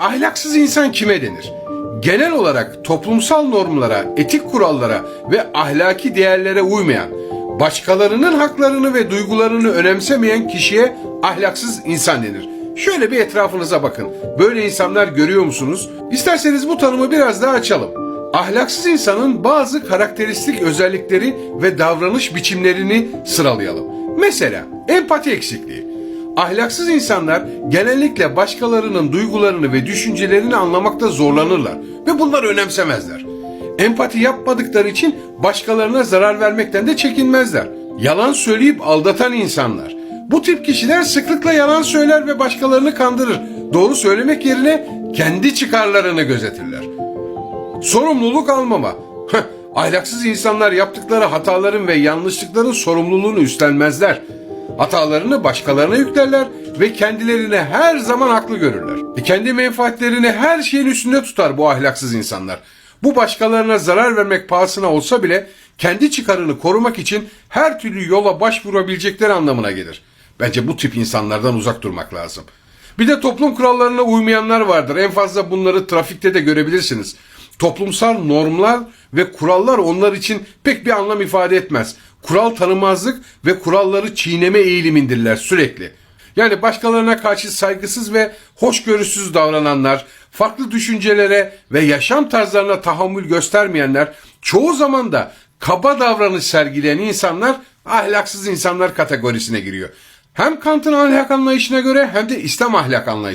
ahlaksız insan kime denir? Genel olarak toplumsal normlara, etik kurallara ve ahlaki değerlere uymayan, başkalarının haklarını ve duygularını önemsemeyen kişiye ahlaksız insan denir. Şöyle bir etrafınıza bakın. Böyle insanlar görüyor musunuz? İsterseniz bu tanımı biraz daha açalım. Ahlaksız insanın bazı karakteristik özellikleri ve davranış biçimlerini sıralayalım. Mesela empati eksikliği. Ahlaksız insanlar genellikle başkalarının duygularını ve düşüncelerini anlamakta zorlanırlar ve bunları önemsemezler. Empati yapmadıkları için başkalarına zarar vermekten de çekinmezler. Yalan söyleyip aldatan insanlar. Bu tip kişiler sıklıkla yalan söyler ve başkalarını kandırır. Doğru söylemek yerine kendi çıkarlarını gözetirler. Sorumluluk almama. Ahlaksız insanlar yaptıkları hataların ve yanlışlıkların sorumluluğunu üstlenmezler. Hatalarını başkalarına yüklerler ve kendilerini her zaman haklı görürler. E kendi menfaatlerini her şeyin üstünde tutar bu ahlaksız insanlar. Bu başkalarına zarar vermek pahasına olsa bile kendi çıkarını korumak için her türlü yola başvurabilecekleri anlamına gelir. Bence bu tip insanlardan uzak durmak lazım. Bir de toplum kurallarına uymayanlar vardır. En fazla bunları trafikte de görebilirsiniz. Toplumsal normlar ve kurallar onlar için pek bir anlam ifade etmez. Kural tanımazlık ve kuralları çiğneme eğilimindirler sürekli. Yani başkalarına karşı saygısız ve hoşgörüsüz davrananlar, farklı düşüncelere ve yaşam tarzlarına tahammül göstermeyenler, çoğu zaman da kaba davranış sergileyen insanlar ahlaksız insanlar kategorisine giriyor. Hem Kant'ın ahlak anlayışına göre hem de İslam ahlak anlayışı.